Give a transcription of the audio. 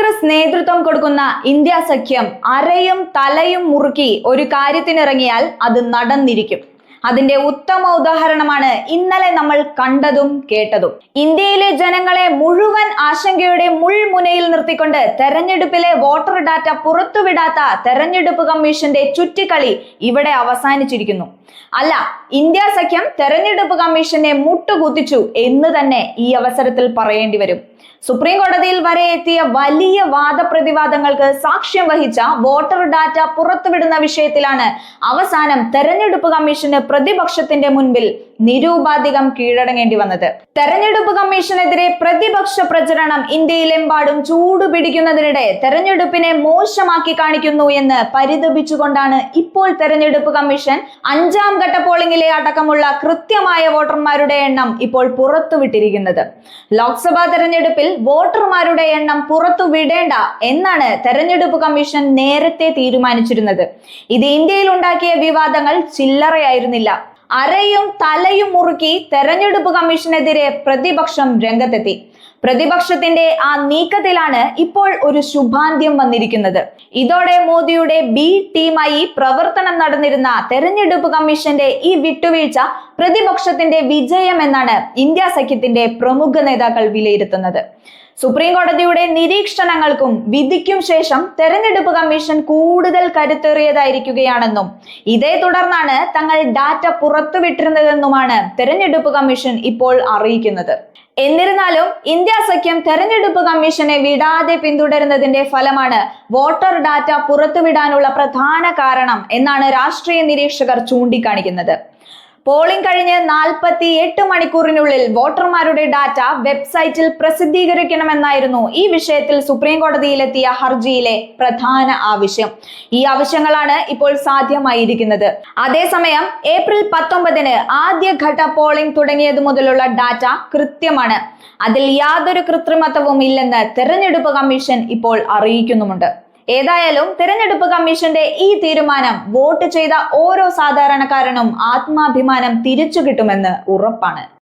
കോൺഗ്രസ് നേതൃത്വം കൊടുക്കുന്ന ഇന്ത്യ സഖ്യം അരയും തലയും മുറുക്കി ഒരു കാര്യത്തിനിറങ്ങിയാൽ അത് നടന്നിരിക്കും. അതിന്റെ ഉത്തമ ഉദാഹരണമാണ് ഇന്നലെ നമ്മൾ കണ്ടതും കേട്ടതും. ഇന്ത്യയിലെ ജനങ്ങളെ മുഴുവൻ ആശങ്കയുടെ മുൾമുനയിൽ നിർത്തിക്കൊണ്ട് തെരഞ്ഞെടുപ്പിലെ വോട്ടർ ഡാറ്റ പുറത്തുവിടാത്ത തെരഞ്ഞെടുപ്പ് കമ്മീഷന്റെ ചുറ്റിക്കളി ഇവിടെ അവസാനിച്ചിരിക്കുന്നു. അല്ല ഇന്ത്യ സഖ്യം തെരഞ്ഞെടുപ്പ് കമ്മീഷനെ മുട്ടുകുത്തിച്ചു എന്ന് തന്നെ ഈ അവസരത്തിൽ പറയേണ്ടി വരും. സുപ്രീം കോടതിയിൽ വരെ എത്തിയ വലിയ വാദപ്രതിവാദങ്ങൾക്ക് സാക്ഷ്യം വഹിച്ച വോട്ടർ ഡാറ്റ പുറത്തുവിടുന്ന വിഷയത്തിലാണ് അവസാനം തെരഞ്ഞെടുപ്പ് കമ്മീഷന് പ്രതിപക്ഷത്തിന്റെ മുൻപിൽ നിരൂപാധികം കീഴടങ്ങേണ്ടി വന്നത്. തെരഞ്ഞെടുപ്പ് കമ്മീഷനെതിരെ പ്രതിപക്ഷ പ്രചരണം ഇന്ത്യയിലെമ്പാടും ചൂടുപിടിക്കുന്നതിനിടെ തെരഞ്ഞെടുപ്പിനെ മോശമാക്കി കാണിക്കുന്നു എന്ന് പരിതപിച്ചുകൊണ്ടാണ് ഇപ്പോൾ തെരഞ്ഞെടുപ്പ് കമ്മീഷൻ അഞ്ചാം ഘട്ട പോളിംഗിലെ അടക്കമുള്ള കൃത്യമായ വോട്ടർമാരുടെ എണ്ണം ഇപ്പോൾ പുറത്തുവിട്ടിരിക്കുന്നത്. ലോക്സഭാ തെരഞ്ഞെടുപ്പിൽ വോട്ടർമാരുടെ എണ്ണം പുറത്തുവിടേണ്ട എന്നാണ് തെരഞ്ഞെടുപ്പ് കമ്മീഷൻ നേരത്തെ തീരുമാനിച്ചിരുന്നത്. ഇത് ഇന്ത്യയിൽ ഉണ്ടാക്കിയ വിവാദങ്ങൾ ചില്ലറയായിരുന്നില്ല. അരയും തലയും മുറുക്കി തെരഞ്ഞെടുപ്പ് കമ്മീഷനെതിരെ പ്രതിപക്ഷം രംഗത്തെത്തി. പ്രതിപക്ഷത്തിന്റെ ആ നീക്കത്തിലാണ് ഇപ്പോൾ ഒരു ശുഭാന്ത്യം വന്നിരിക്കുന്നത്. ഇതോടെ മോദിയുടെ ബി ടീമായി പ്രവർത്തനം നടന്നിരുന്ന തെരഞ്ഞെടുപ്പ് കമ്മീഷന്റെ ഈ വിട്ടുവീഴ്ച പ്രതിപക്ഷത്തിന്റെ വിജയം എന്നാണ് ഇന്ത്യ സഖ്യത്തിന്റെ പ്രമുഖ നേതാക്കൾ വിലയിരുത്തുന്നത്. സുപ്രീം കോടതിയുടെ നിരീക്ഷണങ്ങൾക്കും വിധിക്കും ശേഷം തെരഞ്ഞെടുപ്പ് കമ്മീഷൻ കൂടുതൽ കരുത്തേറിയതായിരിക്കുകയാണെന്നും ഇതേ തുടർന്നാണ് തങ്ങൾ ഡാറ്റ പുറത്തുവിട്ടിരുന്നതെന്നുമാണ് തെരഞ്ഞെടുപ്പ് കമ്മീഷൻ ഇപ്പോൾ അറിയിക്കുന്നത്. എന്നിരുന്നാലും ഇന്ത്യ സഖ്യം തെരഞ്ഞെടുപ്പ് കമ്മീഷനെ വിടാതെ പിന്തുടരുന്നതിന്റെ ഫലമാണ് വോട്ടർ ഡാറ്റ പുറത്തുവിടാനുള്ള പ്രധാന കാരണം എന്നാണ് രാഷ്ട്രീയ നിരീക്ഷകർ ചൂണ്ടിക്കാണിക്കുന്നത്. പോളിംഗ് കഴിഞ്ഞ് നാൽപ്പത്തി എട്ട് മണിക്കൂറിനുള്ളിൽ വോട്ടർമാരുടെ ഡാറ്റ വെബ്സൈറ്റിൽ പ്രസിദ്ധീകരിക്കണമെന്നായിരുന്നു ഈ വിഷയത്തിൽ സുപ്രീം കോടതിയിലെത്തിയ ഹർജിയിലെ പ്രധാന ആവശ്യം. ഈ ആവശ്യങ്ങളാണ് ഇപ്പോൾ സാധ്യമായിരിക്കുന്നത്. അതേസമയം ഏപ്രിൽ പത്തൊമ്പതിന് ആദ്യഘട്ട പോളിംഗ് തുടങ്ങിയത് മുതലുള്ള ഡാറ്റ കൃത്യമാണ്. അതിൽ യാതൊരു കൃത്രിമത്വവും ഇല്ലെന്ന് തെരഞ്ഞെടുപ്പ് കമ്മീഷൻ ഇപ്പോൾ അറിയിക്കുന്നുമുണ്ട്. ഏതായാലും തിരഞ്ഞെടുപ്പ് കമ്മീഷന്റെ ഈ തീരുമാനം വോട്ട് ചെയ്ത ഓരോ സാധാരണക്കാരനും ആത്മാഭിമാനം തിരിച്ചു കിട്ടുമെന്ന് ഉറപ്പാണ്.